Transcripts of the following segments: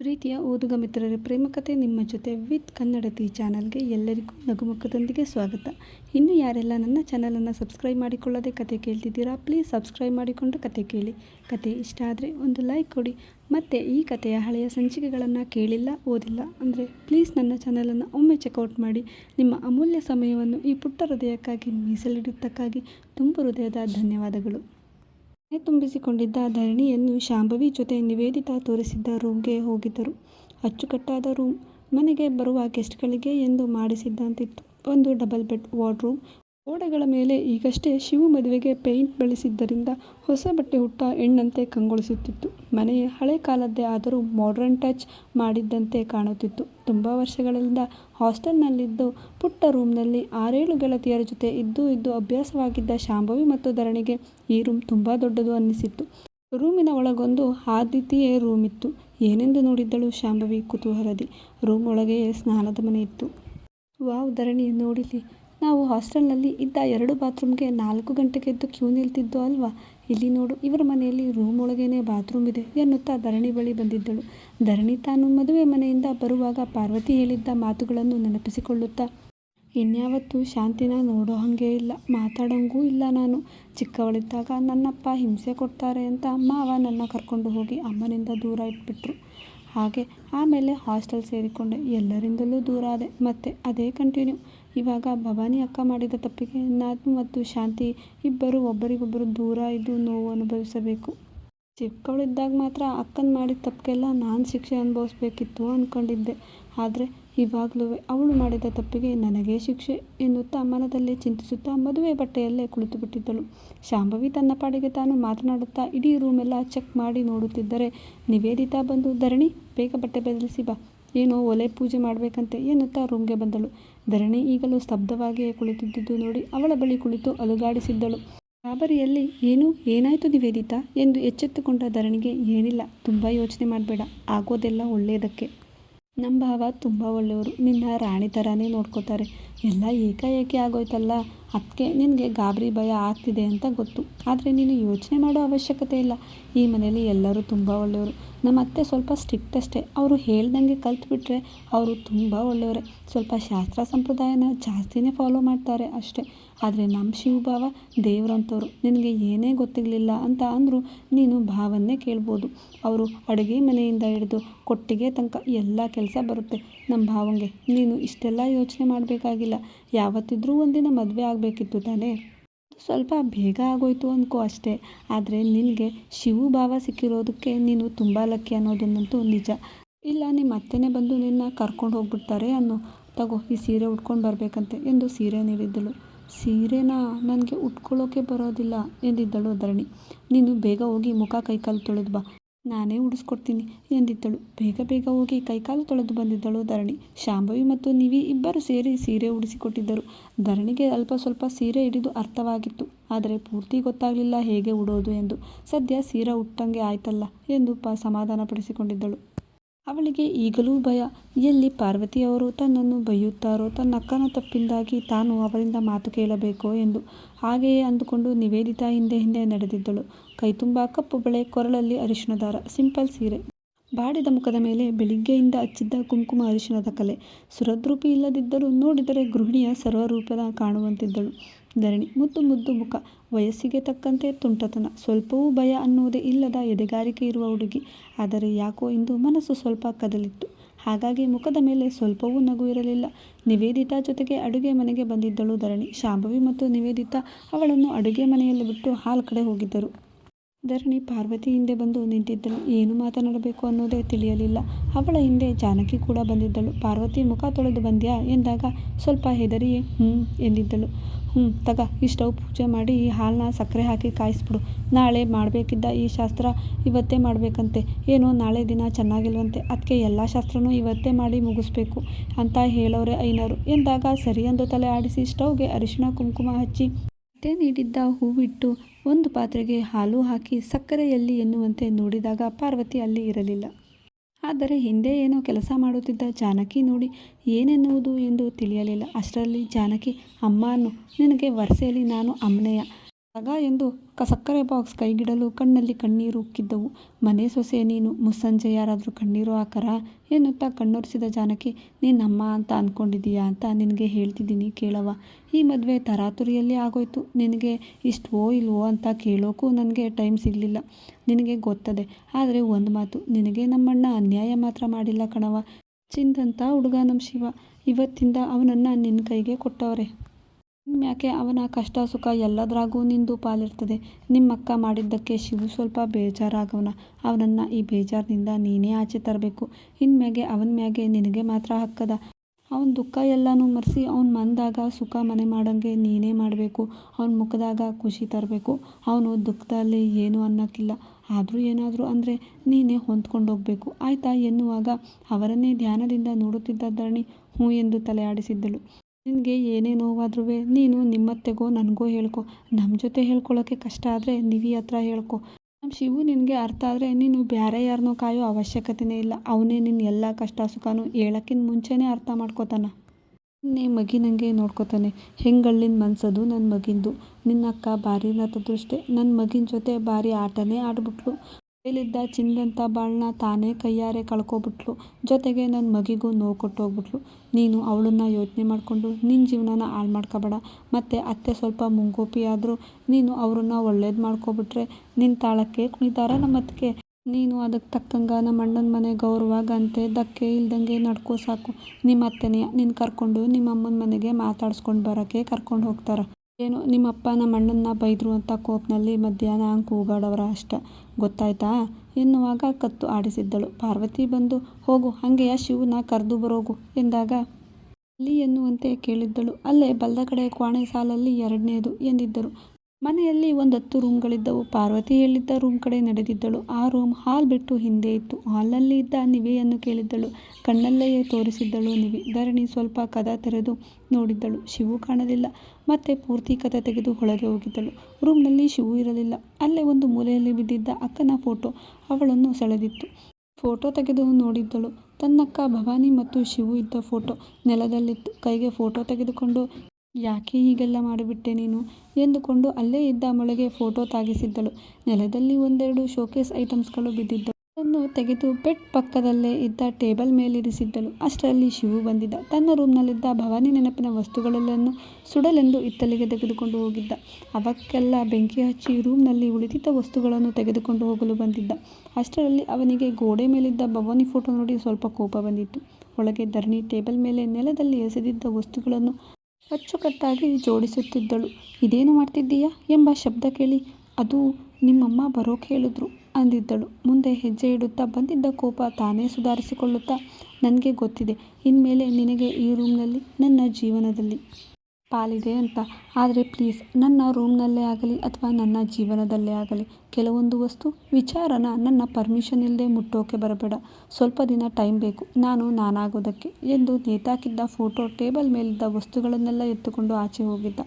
ಪ್ರೀತಿಯ ಓದುಗ ಮಿತ್ರರೇ ಪ್ರೇಮಕತೆ ನಿಮ್ಮ ಜೊತೆ ವಿತ್ ಕನ್ನಡತಿ ಚಾನಲ್ಗೆ ಎಲ್ಲರಿಗೂ ನಗುಮುಖದೊಂದಿಗೆ ಸ್ವಾಗತ. ಇನ್ನು ಯಾರೆಲ್ಲ ನನ್ನ ಚಾನಲನ್ನು ಸಬ್ಸ್ಕ್ರೈಬ್ ಮಾಡಿಕೊಳ್ಳದೆ ಕತೆ ಕೇಳ್ತಿದ್ದೀರಾ, ಪ್ಲೀಸ್ ಸಬ್ಸ್ಕ್ರೈಬ್ ಮಾಡಿಕೊಂಡು ಕತೆ ಕೇಳಿ. ಕತೆ ಇಷ್ಟ ಆದರೆ ಒಂದು ಲೈಕ್ ಕೊಡಿ. ಮತ್ತು ಈ ಕಥೆಯ ಹಳೆಯ ಸಂಚಿಕೆಗಳನ್ನು ಕೇಳಿಲ್ಲ, ಓದಿಲ್ಲ ಅಂದರೆ ಪ್ಲೀಸ್ ನನ್ನ ಚಾನಲನ್ನು ಒಮ್ಮೆ ಚೆಕ್ಔಟ್ ಮಾಡಿ. ನಿಮ್ಮ ಅಮೂಲ್ಯ ಸಮಯವನ್ನು ಈ ಪುಟ್ಟ ಹೃದಯಕ್ಕಾಗಿ ಮೀಸಲಿಡುತ್ತಕ್ಕಾಗಿ ತುಂಬ ಹೃದಯದ ಧನ್ಯವಾದಗಳು. ಮನೆ ತುಂಬಿಸಿಕೊಂಡಿದ್ದ ಧರಣಿಯನ್ನು ಶಾಂಭವಿ ಜೊತೆ ನಿವೇದಿತಾ ತೋರಿಸಿದ್ದ ರೂಮ್ಗೆ ಹೋಗಿದ್ದರು. ಅಚ್ಚುಕಟ್ಟಾದ ರೂಮ್. ಮನೆಗೆ ಬರುವ ಗೆಸ್ಟ್ಗಳಿಗೆ ಎಂದು ಮಾಡಿಸಿದ್ದಂತಿತ್ತು ಒಂದು ಡಬಲ್ ಬೆಡ್ ವಾರ್ಡ್ರೂಮ್. ಗೋಡೆಗಳ ಮೇಲೆ ಈಗಷ್ಟೇ ಶಿವು ಮದುವೆಗೆ ಪೇಂಟ್ ಬಳಸಿದ್ದರಿಂದ ಹೊಸ ಬಟ್ಟೆ ಹುಟ್ಟ ಹೆಣ್ಣಂತೆ ಕಂಗೊಳಿಸುತ್ತಿತ್ತು. ಮನೆಯ ಹಳೆ ಕಾಲದ್ದೇ ಆದರೂ ಮಾಡ್ರನ್ ಟಚ್ ಮಾಡಿದ್ದಂತೆ ಕಾಣುತ್ತಿತ್ತು. ತುಂಬ ವರ್ಷಗಳಿಂದ ಹಾಸ್ಟೆಲ್ನಲ್ಲಿದ್ದು, ಪುಟ್ಟ ರೂಮ್ನಲ್ಲಿ ಆರೇಳು ಗೆಳತಿಯರ ಜೊತೆ ಇದ್ದು ಇದ್ದು ಅಭ್ಯಾಸವಾಗಿದ್ದ ಶಾಂಭವಿ ಮತ್ತು ಧರಣಿಗೆ ಈ ರೂಮ್ ತುಂಬ ದೊಡ್ಡದು ಅನ್ನಿಸಿತ್ತು. ರೂಮಿನ ಒಳಗೊಂದು ಆದಿತಿಯೇ ರೂಮ್ ಇತ್ತು ಏನೆಂದು ನೋಡಿದ್ದಳು ಶಾಂಭವಿ ಕುತೂಹಲದಿ. ರೂಮ್ ಒಳಗೆಯೇ ಸ್ನಾನದ ಮನೆ ಇತ್ತು. ವಾವ್, ಧರಣಿ ನೋಡಿಲಿ ನಾವು ಹಾಸ್ಟೆಲ್ನಲ್ಲಿ ಇದ್ದ ಎರಡು ಬಾತ್ರೂಮ್ಗೆ ನಾಲ್ಕು ಗಂಟೆಗೆ ಎದ್ದು ಕ್ಯೂ ನಿಲ್ತಿದ್ದೋ ಅಲ್ವಾ? ಇಲ್ಲಿ ನೋಡು, ಇವರ ಮನೆಯಲ್ಲಿ ರೂಮ್ ಒಳಗೇನೆ ಬಾತ್ರೂಮ್ ಇದೆ ಎನ್ನುತ್ತಾ ಧರಣಿ ಬಳಿ ಬಂದಿದ್ದಳು. ಧರಣಿ ತಾನು ಮದುವೆ ಮನೆಯಿಂದ ಬರುವಾಗ ಪಾರ್ವತಿ ಹೇಳಿದ್ದ ಮಾತುಗಳನ್ನು ನೆನಪಿಸಿಕೊಳ್ಳುತ್ತಾ, ಇನ್ಯಾವತ್ತೂ ಶಾಂತಿನ ನೋಡೋ ಹಾಗೆ ಇಲ್ಲ, ಮಾತಾಡೋಂಗೂ ಇಲ್ಲ ನಾನು. ಚಿಕ್ಕವಳಿದ್ದಾಗ ನನ್ನಪ್ಪ ಹಿಂಸೆ ಕೊಡ್ತಾರೆ ಅಂತ ಮಾವ ನನ್ನ ಕರ್ಕೊಂಡು ಹೋಗಿ ಅಮ್ಮನಿಂದ ದೂರ ಇಟ್ಬಿಟ್ರು. ಹಾಗೆ ಆಮೇಲೆ ಹಾಸ್ಟೆಲ್ ಸೇರಿಕೊಂಡೆ, ಎಲ್ಲರಿಂದಲೂ ದೂರ ಆದೆ. ಮತ್ತೆ ಅದೇ ಕಂಟಿನ್ಯೂ. ಇವಾಗ ಭವಾನಿ ಅಕ್ಕ ಮಾಡಿದ ತಪ್ಪಿಗೆ ನಾನು ಮತ್ತು ಶಾಂತಿ ಇಬ್ಬರು ಒಬ್ಬರಿಗೊಬ್ಬರು ದೂರ ಇದ್ದು ನೋವು ಅನುಭವಿಸಬೇಕು. ಚಿಕ್ಕವಳಿದ್ದಾಗ ಮಾತ್ರ ಅಕ್ಕನ ಮಾಡಿದ ತಪ್ಪಿಗೆಲ್ಲ ನಾನು ಶಿಕ್ಷೆ ಅನುಭವಿಸ್ಬೇಕಿತ್ತು ಅಂದ್ಕೊಂಡಿದ್ದೆ ಆದರೆ ಇವಾಗಲೂ ಅವಳು ಮಾಡಿದ ತಪ್ಪಿಗೆ ನನಗೇ ಶಿಕ್ಷೆ ಎನ್ನುತ್ತಾ ಮನದಲ್ಲಿ ಚಿಂತಿಸುತ್ತಾ ಮದುವೆ ಬಟ್ಟೆಯಲ್ಲೇ ಕುಳಿತುಬಿಟ್ಟಿದ್ದಳು. ಶಾಂಭವಿ ತನ್ನ ಪಾಡಿಗೆ ತಾನು ಮಾತನಾಡುತ್ತಾ ಇಡೀ ರೂಮೆಲ್ಲ ಚೆಕ್ ಮಾಡಿ ನೋಡುತ್ತಿದ್ದರೆ, ನಿವೇದಿತಾ ಬಂದು, ಧರಣಿ, ಬೇಗ ಬಟ್ಟೆ ಬದಲಿಸಿ ಬಾ. ಏನೋ ಒಲೆ ಪೂಜೆ ಮಾಡಬೇಕಂತೆ ಎನ್ನುತ್ತಾ ರೂಮ್ಗೆ ಬಂದಳು. ಧರಣಿ ಈಗಲೂ ಸ್ತಬ್ಧವಾಗಿಯೇ ಕುಳಿತಿದ್ದುದು ನೋಡಿ ಅವಳ ಬಳಿ ಕುಳಿತು ಅಲುಗಾಡಿಸಿದ್ದಳು. ಗಾಬರಿಯಲ್ಲಿ ಏನು? ಏನಾಯಿತು ನಿವೇದಿತಾ? ಎಂದು ಎಚ್ಚೆತ್ತುಕೊಂಡ ಧರಣಿಗೆ, ಏನಿಲ್ಲ, ತುಂಬ ಯೋಚನೆ ಮಾಡಬೇಡ, ಆಗೋದೆಲ್ಲ ಒಳ್ಳೆಯದಕ್ಕೆ ನಮ್ಮ ಭಾವ ತುಂಬ ಒಳ್ಳೆಯವರು, ನಿನ್ನ ರಾಣಿ ಥರಾನೇ ನೋಡ್ಕೋತಾರೆ. ಎಲ್ಲ ಏಕಾಏಕಿ ಆಗೋಯ್ತಲ್ಲ? ಅದಕ್ಕೆ ನಿನಗೆ ಗಾಬರಿ ಭಯ ಆಗ್ತಿದೆ ಅಂತ ಗೊತ್ತು. ಆದರೆ ನೀನು ಯೋಚನೆ ಮಾಡೋ ಅವಶ್ಯಕತೆ ಇಲ್ಲ. ಈ ಮನೇಲಿ ಎಲ್ಲರೂ ತುಂಬ ಒಳ್ಳೆಯವರು. ನಮ್ಮ ಅತ್ತೆ ಸ್ವಲ್ಪ ಸ್ಟ್ರಿಕ್ಟ್ ಅಷ್ಟೇ. ಅವರು ಹೇಳ್ದಂಗೆ ಕಲ್ತ್ಬಿಟ್ರೆ ಅವರು ತುಂಬ ಒಳ್ಳೆಯವರೇ. ಸ್ವಲ್ಪ ಶಾಸ್ತ್ರ ಸಂಪ್ರದಾಯನ ಜಾಸ್ತಿನೇ ಫಾಲೋ ಮಾಡ್ತಾರೆ ಅಷ್ಟೇ. ಆದರೆ ನಮ್ಮ ಶಿವಭಾವ ದೇವ್ರಂಥವ್ರು ನಿನಗೆ ಏನೇ ಗೊತ್ತಿರಲಿಲ್ಲ ಅಂತ ಅಂದರೂ ನೀನು ಭಾವನ್ನೇ ಕೇಳ್ಬೋದು. ಅವರು ಅಡುಗೆ ಮನೆಯಿಂದ ಹಿಡಿದು ಕೊಟ್ಟಿಗೆ ತನಕ ಎಲ್ಲ ಕೆಲಸ ಬರುತ್ತೆ. ನಮ್ಮ ಭಾವಂಗೆ, ನೀನು ಇಷ್ಟೆಲ್ಲ ಯೋಚನೆ ಮಾಡಬೇಕಾಗಿಲ್ಲ. ಯಾವತ್ತಿದ್ರೂ ಒಂದಿನ ಮದುವೆ ಆಗಬೇಕಿತ್ತು ತಾನೇ? ಸ್ವಲ್ಪ ಬೇಗ ಆಗೋಯ್ತು ಅಂದ್ಕೋ ಅಷ್ಟೇ. ಆದರೆ ನಿನಗೆ ಶಿವು ಭಾವ ಸಿಕ್ಕಿರೋದಕ್ಕೆ ನೀನು ತುಂಬ ಲಕ್ಕಿ ಅನ್ನೋದನ್ನಂತೂ ನಿಜ. ಇಲ್ಲ ನಿಮ್ಮ ಅತ್ತೆನೇ ಬಂದು ನಿನ್ನ ಕರ್ಕೊಂಡು ಹೋಗ್ಬಿಡ್ತಾರೆ ಅನ್ನೋ, ತಗೋ ಈ ಸೀರೆ ಉಟ್ಕೊಂಡು ಬರಬೇಕಂತೆ ಎಂದು ಸೀರೆ ನೀಡಿದ್ದಳು. ಸೀರೆನ? ನನಗೆ ಉಟ್ಕೊಳ್ಳೋಕೆ ಬರೋದಿಲ್ಲ ಎಂದಿದ್ದಳು ಧರಣಿ. ನೀನು ಬೇಗ ಹೋಗಿ ಮುಖ ಕೈಕಾಲು ತೊಳೆದು ಬಾ. ನಾನೇ ಉಡಿಸ್ಕೊಡ್ತೀನಿ ಎಂದಿದ್ದಳು. ಬೇಗ ಬೇಗ ಹೋಗಿ ಕೈಕಾಲು ತೊಳೆದು ಬಂದಿದ್ದಳು ಧರಣಿ. ಶಾಂಭವಿ ಮತ್ತು ನಿವಿ ಇಬ್ಬರು ಸೇರಿ ಸೀರೆ ಉಡಿಸಿಕೊಟ್ಟಿದ್ದರು. ಧರಣಿಗೆ ಅಲ್ಪ ಸ್ವಲ್ಪ ಸೀರೆ ಹಿಡಿದು ಅರ್ಥವಾಗಿತ್ತು. ಆದರೆ ಪೂರ್ತಿ ಗೊತ್ತಾಗಲಿಲ್ಲ ಹೇಗೆ ಉಡೋದು ಎಂದು. ಸದ್ಯ ಸೀರೆ ಉಟ್ಟಂಗೆ ಆಯ್ತಲ್ಲ ಎಂದು ಪ, ಸಮಾಧಾನಪಡಿಸಿಕೊಂಡಿದ್ದಳು. ಅವಳಿಗೆ ಈಗಲೂ ಭಯ. ಎಲ್ಲಿ ಪಾರ್ವತಿಯವರು ತನ್ನನ್ನು ಬೈಯುತ್ತಾರೋ, ತನ್ನ ಅಕ್ಕನ ತಪ್ಪಿಂದಾಗಿ ತಾನು ಅವರಿಂದ ಮಾತು ಕೇಳಬೇಕೋ ಎಂದು. ಹಾಗೆಯೇ ಅಂದುಕೊಂಡು ನಿವೇದಿತಾ ಹಿಂದೆ ಹಿಂದೆ ನಡೆದಿದ್ದಳು. ಕೈತುಂಬ ಕಪ್ಪು ಬಳೆ, ಕೊರಳಲ್ಲಿ ಅರಿಶಿನ ದಾರ, ಸಿಂಪಲ್ ಸೀರೆ. ಬಾಡಿದ ಮುಖದ ಮೇಲೆ ಬೆಳಿಗ್ಗೆಯಿಂದ ಹಚ್ಚಿದ್ದ ಕುಂಕುಮ ಅರಿಶಿನದ ಕಲೆ. ಸುರದ್ರೂಪಿ ಇಲ್ಲದಿದ್ದರೂ ನೋಡಿದರೆ ಗೃಹಿಣಿಯ ಸರ್ವರೂಪದ ಕಾಣುವಂತಿದ್ದಳು. ಧರಣಿ. ಮುದ್ದು ಮುದ್ದು ಮುಖ. ವಯಸ್ಸಿಗೆ ತಕ್ಕಂತೆ ತುಂಟತನ. ಸ್ವಲ್ಪವೂ ಭಯ ಅನ್ನುವುದೇ ಇಲ್ಲದ ಎದೆಗಾರಿಕೆ ಇರುವ ಹುಡುಗಿ. ಆದರೆ ಯಾಕೋ ಇಂದು ಮನಸ್ಸು ಸ್ವಲ್ಪ ಕದಲಿತ್ತು. ಹಾಗಾಗಿ ಮುಖದ ಮೇಲೆ ಸ್ವಲ್ಪವೂ ನಗು ಇರಲಿಲ್ಲ. ನಿವೇದಿತಾ ಜೊತೆಗೆ ಅಡುಗೆ ಮನೆಗೆ ಬಂದಿದ್ದಳು ಧರಣಿ. ಶಾಂಭವಿ ಮತ್ತು ನಿವೇದಿತಾ ಅವಳನ್ನು ಅಡುಗೆ ಮನೆಯಲ್ಲಿ ಬಿಟ್ಟು ಹಾಲ್ ಕಡೆ ಹೋಗಿದ್ದರು. ಧರಣಿ ಪಾರ್ವತಿ ಹಿಂದೆ ಬಂದು ನಿಂತಿದ್ದಳು. ಏನು ಮಾತನಾಡಬೇಕು ಅನ್ನೋದೇ ತಿಳಿಯಲಿಲ್ಲ. ಅವಳ ಹಿಂದೆ ಜಾನಕಿ ಕೂಡ ಬಂದಿದ್ದಳು. ಪಾರ್ವತಿ ಮುಖ ತೊಳೆದು ಬಂದ್ಯಾ? ಎಂದಾಗ ಸ್ವಲ್ಪ ಹೆದರಿಯೇ ಹ್ಞೂ ಎಂದಿದ್ದಳು. ಹ್ಞೂ ತಗ, ಈ ಸ್ಟವ್ ಪೂಜೆ ಮಾಡಿ ಈ ಹಾಲನ್ನ ಸಕ್ಕರೆ ಹಾಕಿ ಕಾಯಿಸ್ಬಿಡು. ನಾಳೆ ಮಾಡಬೇಕಿದ್ದ ಈ ಶಾಸ್ತ್ರ ಇವತ್ತೇ ಮಾಡಬೇಕಂತೆ. ಏನು, ನಾಳೆ ದಿನ ಚೆನ್ನಾಗಿಲ್ವಂತೆ. ಅದಕ್ಕೆ ಎಲ್ಲ ಶಾಸ್ತ್ರನೂ ಇವತ್ತೇ ಮಾಡಿ ಮುಗಿಸ್ಬೇಕು ಅಂತ ಹೇಳೋರೆ ಐನರು. ಎಂದಾಗ ಸರಿ ಎಂದು ತಲೆ ಆಡಿಸಿ ಸ್ಟವ್ಗೆ ಅರಿಶಿಣ ಕುಂಕುಮ ಹಚ್ಚಿ ಮತ್ತೆ ನೀಡಿದ್ದ ಹೂವಿಟ್ಟು ಒಂದು ಪಾತ್ರೆಗೆ ಹಾಲು ಹಾಕಿ ಸಕ್ಕರೆಯಲ್ಲಿ ಎನ್ನುವಂತೆ ನೋಡಿದಾಗ ಪಾರ್ವತಿ ಅಲ್ಲಿ ಇರಲಿಲ್ಲ. ಆದರೆ ಹಿಂದೆ ಏನೋ ಕೆಲಸ ಮಾಡುತ್ತಿದ್ದ ಜಾನಕಿ ನೋಡಿ ಏನೆನ್ನುವುದು ಎಂದು ತಿಳಿಯಲಿಲ್ಲ. ಅಷ್ಟರಲ್ಲಿ ಜಾನಕಿ, ಅಮ್ಮ ಅನ್ನು ನಿನಗೆ ವರ್ಸೆಯಲ್ಲಿ ನಾನು ಅಮ್ಮನೆಯ ಆಗ ಎಂದು ಕ ಸಕ್ಕರೆ ಬಾಕ್ಸ್ ಕೈಗಿಡಲು ಕಣ್ಣಲ್ಲಿ ಕಣ್ಣೀರು ಉಕ್ಕಿದ್ದವು. ಮನೆ ಸೊಸೆ ನೀನು ಮುಸ್ಸಂಜೆ ಯಾರಾದರೂ ಕಣ್ಣೀರು ಹಾಕರ? ಎನ್ನುತ್ತಾ ಕಣ್ಣೊರೆಸಿದ ಜಾನಕಿ ನೀನಮ್ಮ ಅಂತ ಅಂದ್ಕೊಂಡಿದ್ದೀಯಾ ಅಂತ ನಿನಗೆ ಹೇಳ್ತಿದ್ದೀನಿ ಕೇಳವ ಈ ಮದುವೆ ತರಾತುರಿಯಲ್ಲಿ ಆಗೋಯ್ತು. ನಿನಗೆ ಇಷ್ಟವೋ ಇಲ್ವೋ ಅಂತ ಕೇಳೋಕ್ಕೂ ನನಗೆ ಟೈಮ್ ಸಿಗಲಿಲ್ಲ. ನಿನಗೆ ಗೊತ್ತದೆ. ಆದರೆ ಒಂದು ಮಾತು, ನಿನಗೆ ನಮ್ಮಣ್ಣ ಅನ್ಯಾಯ ಮಾತ್ರ ಮಾಡಿಲ್ಲ ಕಣವ ಚಿಂದಂತ ಹುಡುಗ ನಮ್ಮ ಶಿವ. ಇವತ್ತಿಂದ ಅವನನ್ನು ನಿನ್ನ ಕೈಗೆ ಕೊಟ್ಟವರೆ. ಇನ್ಮ್ಯಾಕೆ ಅವನ ಕಷ್ಟ ಸುಖ ಎಲ್ಲದರಾಗೂ ನಿಂದು ಪಾಲಿರ್ತದೆ? ನಿಮ್ಮಕ್ಕ ಮಾಡಿದ್ದಕ್ಕೆ ಶಿವು ಸ್ವಲ್ಪ ಬೇಜಾರಾಗವನ. ಅವನನ್ನು ಈ ಬೇಜಾರಿನಿಂದ ನೀನೇ ಆಚೆ ತರಬೇಕು. ಇನ್ಮ್ಯಾಗೆ ಅವನ ಮ್ಯಾಗೆ ನಿನಗೆ ಮಾತ್ರ ಹಕ್ಕದ. ಅವನ ದುಃಖ ಎಲ್ಲನೂ ಮರೆಸಿ ಅವ್ನು ಮಂದಾಗ ಸುಖ ಮನೆ ಮಾಡಂಗೆ ನೀನೇ ಮಾಡಬೇಕು. ಅವನ ಮುಖದಾಗ ಖುಷಿ ತರಬೇಕು. ಅವನು ದುಃಖದಲ್ಲಿ ಏನೂ ಅನ್ನೋಕ್ಕಿಲ್ಲ. ಆದರೂ ಏನಾದರೂ ಅಂದರೆ ನೀನೇ ಹೊಂದ್ಕೊಂಡು ಹೋಗಬೇಕು ಆಯಿತಾ ಎನ್ನುವಾಗ ಅವರನ್ನೇ ಧ್ಯಾನದಿಂದ ನೋಡುತ್ತಿದ್ದ ಧರಣಿ ಹ್ಞೂ ಎಂದು ತಲೆ ಆಡಿಸಿದ್ದಳು ನಿನಗೆ ಏನೇ ನೋವಾದ್ರೂ ನೀನು ನಿಮ್ಮತ್ತೆಗೋ, ನನಗೋ ಹೇಳ್ಕೊ. ನಮ್ಮ ಜೊತೆ ಹೇಳ್ಕೊಳ್ಳೋಕ್ಕೆ ಕಷ್ಟ ಆದರೆ ನಿವಿ ಹತ್ರ ಹೇಳ್ಕೊ. ನಮ್ಮ ಶಿವು ನಿನಗೆ ಅರ್ಥ ಆದರೆ ನೀನು ಬೇರೆ ಯಾರನ್ನೋ ಕಾಯೋ ಅವಶ್ಯಕತೆನೇ ಇಲ್ಲ. ಅವನೇ ನಿನ್ನ ಎಲ್ಲ ಕಷ್ಟ ಸುಖನೂ ಹೇಳೋಕ್ಕಿಂತ ಮುಂಚೆನೇ ಅರ್ಥ ಮಾಡ್ಕೋತಾನ. ನಿನ್ನೆ ಮಗಿನಂಗೆ ನೋಡ್ಕೋತಾನೆ. ಹೆಂಗಳ್ಳಿನ ಮನ್ಸದು ನನ್ನ ಮಗಿಂದು. ನಿನ್ನ ಅಕ್ಕ ಭಾರಿ ನತದೃಷ್ಟೆ ನನ್ನ ಮಗಿನ ಜೊತೆ ಭಾರಿ ಆಟನೇ ಆಡ್ಬಿಟ್ಲು. ಮೇಲಿದ್ದ ಚಿನ್ನದಂಥ ಬಾಳನ್ನ ತಾನೇ ಕೈಯಾರೆ ಕಳ್ಕೊಬಿಟ್ಲು. ಜೊತೆಗೆ ನನ್ನ ಮಗಿಗೂ ನೋವು ಕೊಟ್ಟು ಹೋಗ್ಬಿಟ್ಲು ನೀನು ಅವಳನ್ನ ಯೋಚನೆ ಮಾಡಿಕೊಂಡು ನಿನ್ನ ಜೀವನನ ಹಾಳು ಮಾಡ್ಕೋಬೇಡ. ಮತ್ತು ಅತ್ತೆ ಸ್ವಲ್ಪ ಮುಂಗೋಪಿ ಆದರೂ ನೀನು ಅವ್ರನ್ನ ಒಳ್ಳೇದು ಮಾಡ್ಕೊಬಿಟ್ರೆ ನಿನ್ನ ತಾಳಕ್ಕೆ ಕುಣಿತಾರ ನಮ್ಮ ಅತ್ತಿಗೆ ನೀನು ಅದಕ್ಕೆ ತಕ್ಕಂಗೆ ನಮ್ಮ ಅಣ್ಣನ ಮನೆ ಗೌರವ ಗಂತೆ ಧಕ್ಕೆ ಇಲ್ದಂಗೆ ನಡ್ಕೋ ಸಾಕು. ನಿಮ್ಮ ಅತ್ತೆನೇ ನಿನ್ನ ಕರ್ಕೊಂಡು ನಿಮ್ಮ ಅಮ್ಮನ ಮನೆಗೆ ಮಾತಾಡ್ಸ್ಕೊಂಡು ಬರೋಕ್ಕೆ ಕರ್ಕೊಂಡು ಹೋಗ್ತಾರೆ. ಏನೋ ನಿಮ್ಮಪ್ಪ ನಮ್ಮ ಅಣ್ಣನ್ನ ಬೈದರು ಅಂತ ಕೋಪ್ನಲ್ಲಿ ಮಧ್ಯಾಹ್ನ ಹಂಗೆ ಕೂಗಾಡವ್ರ ಅಷ್ಟ, ಗೊತ್ತಾಯ್ತಾ? ಎನ್ನುವಾಗ ಕತ್ತು ಆಡಿಸಿದ್ದಳು. ಪಾರ್ವತಿ ಬಂದು, ಹೋಗು, ಹಾಗೆಯ ಶಿವನ ಕರೆದು ಬರೋಗು ಎಂದಾಗ ಅಲ್ಲಿ ಎನ್ನುವಂತೆ ಕೇಳಿದ್ದಳು. ಅಲ್ಲೇ ಬಲ್ದ ಕಡೆ ಕ್ವಾಣೆ ಸಾಲಲ್ಲಿ ಎರಡನೇದು ಎಂದಿದ್ದರು. ಮನೆಯಲ್ಲಿ ಒಂದು ಹತ್ತು ರೂಮ್ಗಳಿದ್ದವು. ಪಾರ್ವತಿ ಹೇಳಿದ್ದ ರೂಮ್ ಕಡೆ ನಡೆದಿದ್ದಳು. ಆ ರೂಮ್ ಹಾಲ್ ಬಿಟ್ಟು ಹಿಂದೆ ಇತ್ತು. ಹಾಲಲ್ಲಿ ಇದ್ದ ನಿವಿಯನ್ನು ಕೇಳಿದ್ದಳು. ಕಣ್ಣಲ್ಲೇ ತೋರಿಸಿದ್ದಳು ನಿವಿ. ಧರಣಿ ಸ್ವಲ್ಪ ಕದ ತೆರೆದು ನೋಡಿದ್ದಳು. ಶಿವು ಕಾಣಲಿಲ್ಲ. ಮತ್ತೆ ಪೂರ್ತಿ ಕದ ತೆಗೆದು ಒಳಗೆ ಹೋಗಿದ್ದಳು. ರೂಮ್ನಲ್ಲಿ ಶಿವು ಇರಲಿಲ್ಲ. ಅಲ್ಲೇ ಒಂದು ಮೂಲೆಯಲ್ಲಿ ಬಿದ್ದಿದ್ದ ಅಕ್ಕನ ಫೋಟೋ. ಅವಳನ್ನು ಸೆಳೆದಿತ್ತು. ಫೋಟೋ ತೆಗೆದು ನೋಡಿದ್ದಳು. ತನ್ನಕ್ಕ ಭವಾನಿ ಮತ್ತು ಶಿವು ಇದ್ದ ಫೋಟೋ ನೆಲದಲ್ಲಿತ್ತು. ಕೈಗೆ ಫೋಟೋ ತೆಗೆದುಕೊಂಡು ಯಾಕೆ ಹೀಗೆಲ್ಲ ಮಾಡಿಬಿಟ್ಟೆ ನೀನು? ಎಂದುಕೊಂಡು ಅಲ್ಲೇ ಇದ್ದ ಮೊಳಗೆ ಫೋಟೋ ತಾಗಿಸಿದ್ದಳು. ನೆಲದಲ್ಲಿ ಒಂದೆರಡು ಶೋಕೇಸ್ ಐಟಮ್ಸ್ಗಳು ಬಿದ್ದಿದ್ದವು. ಅದನ್ನು ತೆಗೆದು ಬೆಡ್ ಪಕ್ಕದಲ್ಲೇ ಇದ್ದ ಟೇಬಲ್ ಮೇಲಿರಿಸಿದ್ದಳು. ಅಷ್ಟರಲ್ಲಿ ಶಿವು ಬಂದಿದ್ದ. ತನ್ನ ರೂಮ್ನಲ್ಲಿದ್ದ ಭವಾನಿ ನೆನಪಿನ ವಸ್ತುಗಳೆಲ್ಲನ್ನು ಸುಡಲೆಂದು ಇತ್ತಲಿಗೆ ತೆಗೆದುಕೊಂಡು ಹೋಗಿದ್ದ. ಅವಕ್ಕೆಲ್ಲ ಬೆಂಕಿ ಹಚ್ಚಿ ರೂಮ್ನಲ್ಲಿ ಉಳಿದಿದ್ದ ವಸ್ತುಗಳನ್ನು ತೆಗೆದುಕೊಂಡು ಹೋಗಲು ಬಂದಿದ್ದ. ಅಷ್ಟರಲ್ಲಿ ಅವನಿಗೆ ಗೋಡೆ ಮೇಲಿದ್ದ ಭವಾನಿ ಫೋಟೋ ನೋಡಿ ಸ್ವಲ್ಪ ಕೋಪ ಬಂದಿತ್ತು. ಒಳಗೆ ಧರಣಿ ಟೇಬಲ್ ಮೇಲೆ ನೆಲದಲ್ಲಿ ಎಸೆದಿದ್ದ ವಸ್ತುಗಳನ್ನು ಅಚ್ಚುಕಟ್ಟಾಗಿ ಜೋಡಿಸುತ್ತಿದ್ದಳು. ಇದೇನು ಮಾಡ್ತಿದ್ದೀಯಾ? ಎಂಬ ಶಬ್ದ ಕೇಳಿ. ಅದು ನಿಮ್ಮಮ್ಮ ಬರೋಕೆ ಹೇಳಿದ್ರು, ಅಂದಿದ್ದಳು. ಮುಂದೆ ಹೆಜ್ಜೆ ಇಡುತ್ತಾ ಬಂದಿದ್ದ ಕೋಪ ತಾನೇ ಸುಧಾರಿಸಿಕೊಳ್ಳುತ್ತಾ, ನನಗೆ ಗೊತ್ತಿದೆ. ಇನ್ಮೇಲೆ ನಿನಗೆ ಈ ರೂಮ್ನಲ್ಲಿ ನನ್ನ ಜೀವನದಲ್ಲಿ ಪಾಲಿದೆ ಅಂತ. ಆದರೆ ಪ್ಲೀಸ್, ನನ್ನ ರೂಮ್ನಲ್ಲೇ ಆಗಲಿ ಅಥವಾ ನನ್ನ ಜೀವನದಲ್ಲೇ ಆಗಲಿ, ಕೆಲವೊಂದು ವಸ್ತು ವಿಚಾರನ ನನ್ನ ಪರ್ಮಿಷನ್ ಇಲ್ಲದೆ ಮುಟ್ಟೋಕೆ ಬರಬೇಡ. ಸ್ವಲ್ಪ ದಿನ ಟೈಮ್ ಬೇಕು. ನಾನು ನಾನಾಗೋದಕ್ಕೆ ಎಂದು ನೇತಾಕಿದ್ದ ಫೋಟೋ ಟೇಬಲ್ ಮೇಲಿದ್ದ ವಸ್ತುಗಳನ್ನೆಲ್ಲ ಎತ್ತುಕೊಂಡು ಆಚೆ ಹೋಗಿದ್ದ.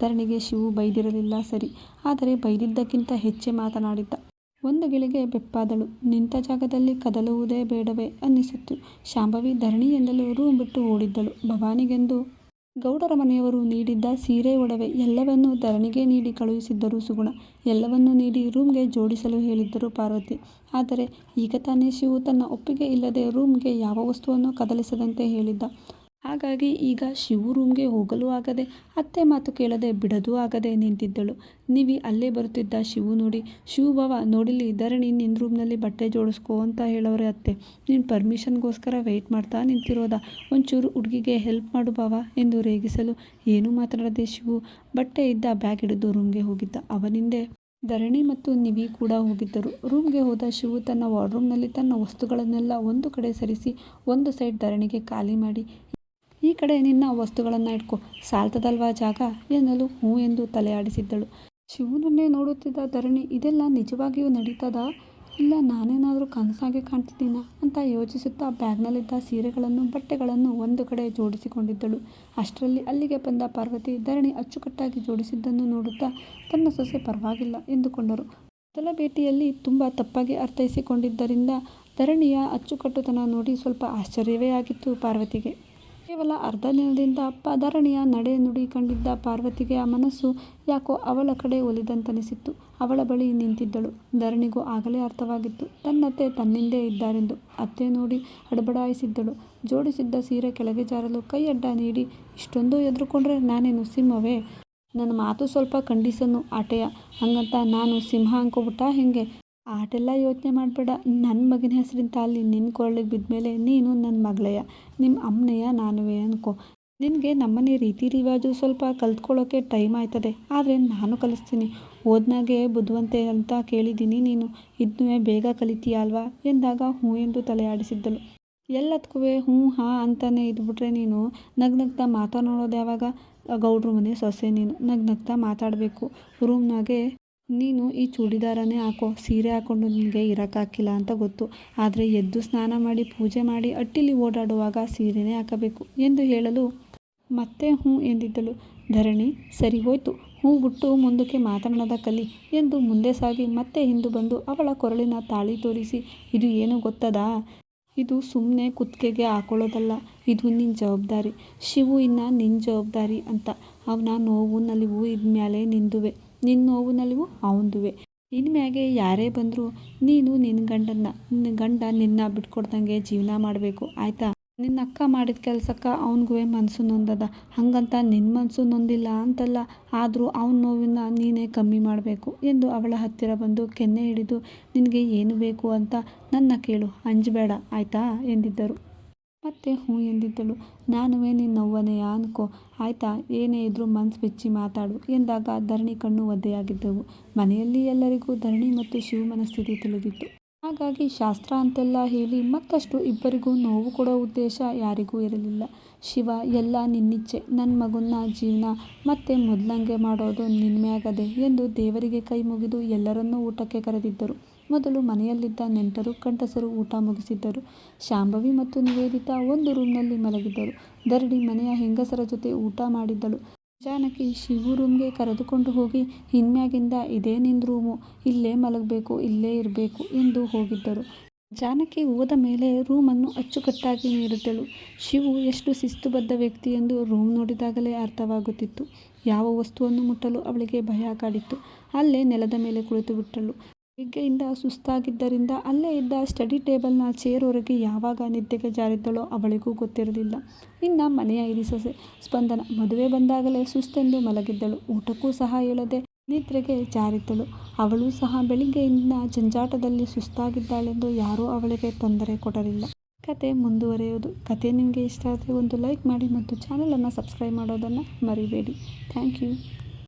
ಧರಣಿಗೆ ಶಿವು ಬೈದಿರಲಿಲ್ಲ ಸರಿ, ಆದರೆ ಬೈದಿದ್ದಕ್ಕಿಂತ ಹೆಚ್ಚೇ ಮಾತನಾಡಿದ್ದ. ಒಂದು ಗಿಳಿಗೆ ಬೆಪ್ಪಾದಳು. ನಿಂತ ಜಾಗದಲ್ಲಿ ಕದಲುವುದೇ ಬೇಡವೇ ಅನ್ನಿಸಿತ್ತು. ಶಾಂಭವಿ ಧರಣಿ ಎಂದಲೂ ರೂಮ್ ಬಿಟ್ಟು ಓಡಿದ್ದಳು. ಭವಾನಿಗೆಂದು ಗೌಡರ ಮನೆಯವರು ನೀಡಿದ್ದ ಸೀರೆ ಒಡವೆ ಎಲ್ಲವನ್ನೂ ಧರಣಿಗೆ ನೀಡಿ ಕಳುಹಿಸಿದ್ದರು ಸುಗುಣ. ಎಲ್ಲವನ್ನೂ ನೀಡಿ ರೂಮ್ಗೆ ಜೋಡಿಸಲು ಹೇಳಿದ್ದರು ಪಾರ್ವತಿ. ಆದರೆ ಈಗ ತಾನೇ ಶಿವು ತನ್ನ ಒಪ್ಪಿಗೆ ಇಲ್ಲದೆ ರೂಮ್ಗೆ ಯಾವ ವಸ್ತುವನ್ನು ಕದಲಿಸದಂತೆ ಹೇಳಿದ್ದ. ಹಾಗಾಗಿ ಈಗ ಶಿವು ರೂಮ್ಗೆ ಹೋಗಲು ಆಗದೆ, ಅತ್ತೆ ಮಾತು ಕೇಳದೆ ಬಿಡದೂ ಆಗದೆ ನಿಂತಿದ್ದಳು. ನಿವಿ ಅಲ್ಲೇ ಬರುತ್ತಿದ್ದ ಶಿವು ನೋಡಿ, ಶಿವು ಬಾವ ನೋಡಿಲಿ ಧರಣಿ ನಿನ್ನ ರೂಮ್ನಲ್ಲಿ ಬಟ್ಟೆ ಜೋಡಿಸ್ಕೋ ಅಂತ ಹೇಳೋರೆ ಅತ್ತೆ. ನೀನು ಪರ್ಮಿಷನ್ಗೋಸ್ಕರ ವೆಯ್ಟ್ ಮಾಡ್ತಾ ನಿಂತಿರೋದ? ಒಂಚೂರು ಹುಡುಗಿಗೆ ಹೆಲ್ಪ್ ಮಾಡು ಬಾವ ಎಂದು ರೇಗಿಸಲು. ಏನೂ ಮಾತನಾಡದೆ ಶಿವು? ಬಟ್ಟೆ ಇದ್ದ ಬ್ಯಾಗ್ ಹಿಡಿದು ರೂಮ್ಗೆ ಹೋಗಿದ್ದ. ಅವನಿಂದೆ ಧರಣಿ ಮತ್ತು ನಿವಿ ಕೂಡ ಹೋಗಿದ್ದರು. ರೂಮ್ಗೆ ಹೋದ ಶಿವು ತನ್ನ ವಾರ್ಡ್ರೂಮ್ನಲ್ಲಿ ತನ್ನ ವಸ್ತುಗಳನ್ನೆಲ್ಲ ಒಂದು ಕಡೆ ಸರಿಸಿ, ಒಂದು ಸೈಡ್ ಧರಣಿಗೆ ಖಾಲಿ ಮಾಡಿ ಈ ಕಡೆ ನಿನ್ನ ವಸ್ತುಗಳನ್ನು ಇಟ್ಕೊ. ಸಾಲ್ತದಲ್ವಾ ಜಾಗ? ಎನ್ನಲು ಹ್ಞೂ ಎಂದು ತಲೆ ಆಡಿಸಿದ್ದಳು ಶಿವನನ್ನೇ ನೋಡುತ್ತಿದ್ದ ಧರಣಿ ಇದೆಲ್ಲ ನಿಜವಾಗಿಯೂ ನಡೀತದ? ಇಲ್ಲ, ನಾನೇನಾದರೂ ಕನಸಾಗೆ ಕಾಣ್ತಿದ್ದೀನ? ಅಂತ ಯೋಚಿಸುತ್ತಾ ಬ್ಯಾಗ್ನಲ್ಲಿದ್ದ ಸೀರೆಗಳನ್ನು ಬಟ್ಟೆಗಳನ್ನು ಒಂದು ಕಡೆ ಜೋಡಿಸಿಕೊಂಡಿದ್ದಳು. ಅಷ್ಟರಲ್ಲಿ ಅಲ್ಲಿಗೆ ಬಂದ ಪಾರ್ವತಿ ಧರಣಿ ಅಚ್ಚುಕಟ್ಟಾಗಿ ಜೋಡಿಸಿದ್ದನ್ನು ನೋಡುತ್ತಾ ತನ್ನ ಸೊಸೆ ಪರವಾಗಿಲ್ಲ ಎಂದುಕೊಂಡರು. ಮೊದಲ ಭೇಟಿಯಲ್ಲಿ ತುಂಬ ತಪ್ಪಾಗಿ ಅರ್ಥೈಸಿಕೊಂಡಿದ್ದರಿಂದ ಧರಣಿಯ ಅಚ್ಚುಕಟ್ಟುತನ ನೋಡಿ ಸ್ವಲ್ಪ ಆಶ್ಚರ್ಯವೇ ಆಗಿತ್ತು ಪಾರ್ವತಿಗೆ. ಕೇವಲ ಅರ್ಧ ದಿನದಿಂದ ಪಧರಣಿಯ ನಡೆ ನುಡಿ ಕಂಡಿದ್ದ ಪಾರ್ವತಿಗೆ ಆ ಮನಸ್ಸು ಯಾಕೋ ಅವಳ ಕಡೆ ಒಲಿದಂತನಿಸಿತ್ತು. ಅವಳ ಬಳಿ ನಿಂತಿದ್ದಳು. ಧರಣಿಗೂ ಆಗಲೇ ಅರ್ಥವಾಗಿತ್ತು. ತನ್ನತ್ತೆ ತನ್ನಿಂದೇ ಇದ್ದಾರೆಂದು. ಅತ್ತೆ ನೋಡಿ ಹಡಬಡಾಯಿಸಿದ್ದಳು. ಜೋಡಿಸಿದ್ದ ಸೀರೆ ಕೆಳಗೆ ಜಾರಲು ಕೈ ಅಡ್ಡ ನೀಡಿ, ಇಷ್ಟೊಂದು ಎದುರುಕೊಂಡ್ರೆ ನಾನೇನು ಸಿಂಹವೇ? ನನ್ನ ಮಾತು ಸ್ವಲ್ಪ ಖಂಡಿಸನು ಆಟೆಯ. ಹಂಗಂತ ನಾನು ಸಿಂಹ ಅಂಕೋಬಿಟ್ಟ ಹೆಂಗೆ? ಆಟೆಲ್ಲ ಯೋಚನೆ ಮಾಡಬೇಡ. ನನ್ನ ಮಗನ ಹೆಸರಿನ ತಾಲಿ ನಿನ್ನ ಕೊರಳಿಗೆ ಬಿದ್ಮೇಲೆ ನೀನು ನನ್ನ ಮಗಳಯ್ಯ. ನಿಮ್ಮ ಅಮ್ಮನೆಯ ನಾನುವೇ ಅನ್ಕೋ. ನಿನಗೆ ನಮ್ಮನೆ ರೀತಿ ರಿವಾಜು ಸ್ವಲ್ಪ ಕಲ್ತ್ಕೊಳ್ಳೋಕೆ ಟೈಮ್ ಆಯ್ತದೆ. ಆದರೆ ನಾನು ಕಲಿಸ್ತೀನಿ. ಓದ್ನಾಗೆ ಬುದ್ಧವಂತೆ ಅಂತ ಕೇಳಿದ್ದೀನಿ ನೀನು. ಇದನ್ನೇ ಬೇಗ ಕಲಿತೀಯ ಅಲ್ವಾ? ಎಂದಾಗ ಹ್ಞೂ ಎಂದು ತಲೆ ಆಡಿಸಿದ್ದಳು. ಎಲ್ಲದಕ್ಕೂ ಹ್ಞೂ ಹಾಂ ಅಂತಾನೆ ಇದ್ಬಿಟ್ರೆ ನೀನು ನಗ್ನಗ್ತಾ ಮಾತಾಡೋದು ಯಾವಾಗ? ಗೌಡ್ರ ಮನೆ ಸೊಸೆ ನೀನು. ನಗ್ನಗ್ತಾ ಮಾತಾಡಬೇಕು. ರೂಮ್ನಾಗೆ ನೀನು ಈ ಚೂಡಿದಾರನೇ ಹಾಕೋ, ಸೀರೆ ಹಾಕ್ಕೊಂಡು ನಿನಗೆ ಇರೋಕ್ಕಾಗಿಲ್ಲ ಅಂತ ಗೊತ್ತು. ಆದರೆ ಎದ್ದು ಸ್ನಾನ ಮಾಡಿ, ಪೂಜೆ ಮಾಡಿ, ಅಟ್ಟಿಲಿ ಓಡಾಡುವಾಗ ಸೀರೆನೇ ಹಾಕಬೇಕು ಎಂದು ಹೇಳಲು ಮತ್ತೆ ಹ್ಞೂ ಎಂದಿದ್ದಳು. ಧರಣಿ, ಸರಿ ಹೋಯ್ತು. ಹೂ ಬಿಟ್ಟು ಮುಂದಕ್ಕೆ ಮಾತನಾಡದ ಕಲಿ ಎಂದು ಮುಂದೆ ಸಾಗಿ ಮತ್ತೆ ಹಿಂದೆ ಬಂದು ಅವಳ ಕೊರಳಿನ ತಾಳಿ ತೋರಿಸಿ, ಇದು ಏನು ಗೊತ್ತದಾ? ಇದು ಸುಮ್ಮನೆ ಕುತ್ತಿಗೆಗೆ ಹಾಕೊಳ್ಳೋದಲ್ಲ, ಇದು ನಿನ್ನ ಜವಾಬ್ದಾರಿ. ಶಿವು ಇನ್ನು ನಿನ್ನ ಜವಾಬ್ದಾರಿ ಅಂತ. ಅವನ ನೋವು, ನಲಿವು ಇದ್ಮೇಲೆ ನಿಂದುವೆ. ನಿನ್ನ ನೋವು ನಲಿವು ಅವಂದುವೆ. ಇನ್ಮ್ಯಾಗೆ ಯಾರೇ ಬಂದರೂ ನೀನು ನಿನ್ನ ಗಂಡನ್ನ ನಿನ್ನ ಗಂಡ ನಿನ್ನ ಬಿಟ್ಕೊಡ್ದಂಗೆ ಜೀವನ ಮಾಡಬೇಕು, ಆಯಿತಾ? ನಿನ್ನ ಅಕ್ಕ ಮಾಡಿದ ಕೆಲ್ಸಕ್ಕೆ ಅವನಿಗೂ ಮನಸ್ಸು ನೊಂದದ. ಹಾಗಂತ ನಿನ್ನ ಮನಸ್ಸು ನೊಂದಿಲ್ಲ ಅಂತಲ್ಲ, ಆದರೂ ಅವನ ನೋವನ್ನ ನೀನೇ ಕಮ್ಮಿ ಮಾಡಬೇಕು ಎಂದು ಅವಳ ಹತ್ತಿರ ಬಂದು ಕೆನ್ನೆ ಹಿಡಿದು, ನಿನಗೆ ಏನು ಬೇಕು ಅಂತ ನನ್ನ ಕೇಳು, ಅಂಜಬೇಡ, ಆಯಿತಾ? ಎಂದಿದ್ದರು. ಮತ್ತೆ ಹ್ಞೂ ಎಂದಿದ್ದಳು. ನಾನುವೇ ನಿನ್ನವ್ವನೆಯ ಅನ್ಕೋ. ಆಯ್ತಾ? ಏನೇ ಇದ್ರೂ ಮನ್ಸು ಬೆಚ್ಚಿ ಮಾತಾಡು ಎಂದಾಗ ಧರಣಿ ಕಣ್ಣು ಒದ್ದೆಯಾಗಿದ್ದವು. ಮನೆಯಲ್ಲಿ ಎಲ್ಲರಿಗೂ ಧರಣಿ ಮತ್ತು ಶಿವ ಮನಸ್ಥಿತಿ ತಿಳಿದಿತ್ತು. ಹಾಗಾಗಿ ಶಾಸ್ತ್ರ ಅಂತೆಲ್ಲ ಹೇಳಿ ಮತ್ತಷ್ಟು ಇಬ್ಬರಿಗೂ ನೋವು ಕೊಡೋ ಉದ್ದೇಶ ಯಾರಿಗೂ ಇರಲಿಲ್ಲ. ಶಿವ, ಎಲ್ಲ ನಿನ್ನಿಚ್ಛೆ ನನ್ನ ಮಗುನ ಜೀವನ ಮತ್ತೆ ಮೊದಲಂಗೆ ಮಾಡೋದು ನಿನ್ಮ್ಯಾಗದೆ ಎಂದು ದೇವರಿಗೆ ಕೈ ಮುಗಿದು ಎಲ್ಲರನ್ನೂ ಊಟಕ್ಕೆ ಕರೆದಿದ್ದರು. ಮೊದಲು ಮನೆಯಲ್ಲಿದ್ದ ನೆಂಟರು, ಕಂಠಸರು ಊಟ ಮುಗಿಸಿದ್ದರು. ಶಾಂಭವಿ ಮತ್ತು ನಿವೇದಿತಾ ಒಂದು ರೂಮ್ನಲ್ಲಿ ಮಲಗಿದ್ದರು. ದರಡಿ ಮನೆಯ ಹೆಂಗಸರ ಜೊತೆ ಊಟ ಮಾಡಿದ್ದಳು. ಜಾನಕಿ ಶಿವು ರೂಮ್ಗೆ ಕರೆದುಕೊಂಡು ಹೋಗಿ ಹಿನ್ಮ್ಯಾಗಿಂದ ಇದೇ ನಿನ್ನ ರೂಮು. ಇಲ್ಲೇ ಮಲಗಬೇಕು, ಇಲ್ಲೇ ಇರಬೇಕು ಎಂದು ಹೋಗಿದ್ದರು. ಜಾನಕಿ ಹೋದ ಮೇಲೆ ರೂಮನ್ನು ಅಚ್ಚುಕಟ್ಟಾಗಿ ನೀಡಿದ್ದಳು. ಶಿವು ಎಷ್ಟು ಶಿಸ್ತುಬದ್ಧ ವ್ಯಕ್ತಿ ಎಂದು ರೂಮ್ ನೋಡಿದಾಗಲೇ ಅರ್ಥವಾಗುತ್ತಿತ್ತು. ಯಾವ ವಸ್ತುವನ್ನು ಮುಟ್ಟಲು ಅವಳಿಗೆ ಭಯ ಕಾಡಿತ್ತು. ಅಲ್ಲೇ ನೆಲದ ಮೇಲೆ ಕುಳಿತು ಬಿಟ್ಟಳು ಬೆಳಗ್ಗೆಯಿಂದ ಸುಸ್ತಾಗಿದ್ದರಿಂದ ಅಲ್ಲೇ ಇದ್ದ ಸ್ಟಡಿ ಟೇಬಲ್ನ ಚೇರ್ ಹೊರಗೆ ಯಾವಾಗ ನಿದ್ದೆಗೆ ಜಾರಿದ್ದಳೋ ಅವಳಿಗೂ ಗೊತ್ತಿರಲಿಲ್ಲ. ಇನ್ನು ಮನೆಯ ಹಿರಿಸೊಸೆ ಸ್ಪಂದನ ಮದುವೆ ಬಂದಾಗಲೇ ಸುಸ್ತೆಂದು ಮಲಗಿದ್ದಳು. ಊಟಕ್ಕೂ ಸಹ ಹೇಳದೆ ನಿದ್ರೆಗೆ ಜಾರಿದ್ದಳು. ಅವಳು ಸಹ ಬೆಳಿಗ್ಗೆಯಿಂದ ಜಂಜಾಟದಲ್ಲಿ ಸುಸ್ತಾಗಿದ್ದಾಳೆಂದು ಯಾರೂ ಅವಳಿಗೆ ತೊಂದರೆ ಕೊಡಲಿಲ್ಲ. ಕತೆ ಮುಂದುವರೆಯೋದು ಕತೆ ನಿಮಗೆ ಇಷ್ಟ ಆದರೆ ಒಂದು ಲೈಕ್ ಮಾಡಿ ಮತ್ತು ಚಾನಲನ್ನು ಸಬ್ಸ್ಕ್ರೈಬ್ ಮಾಡೋದನ್ನು ಮರಿಬೇಡಿ. Thank you.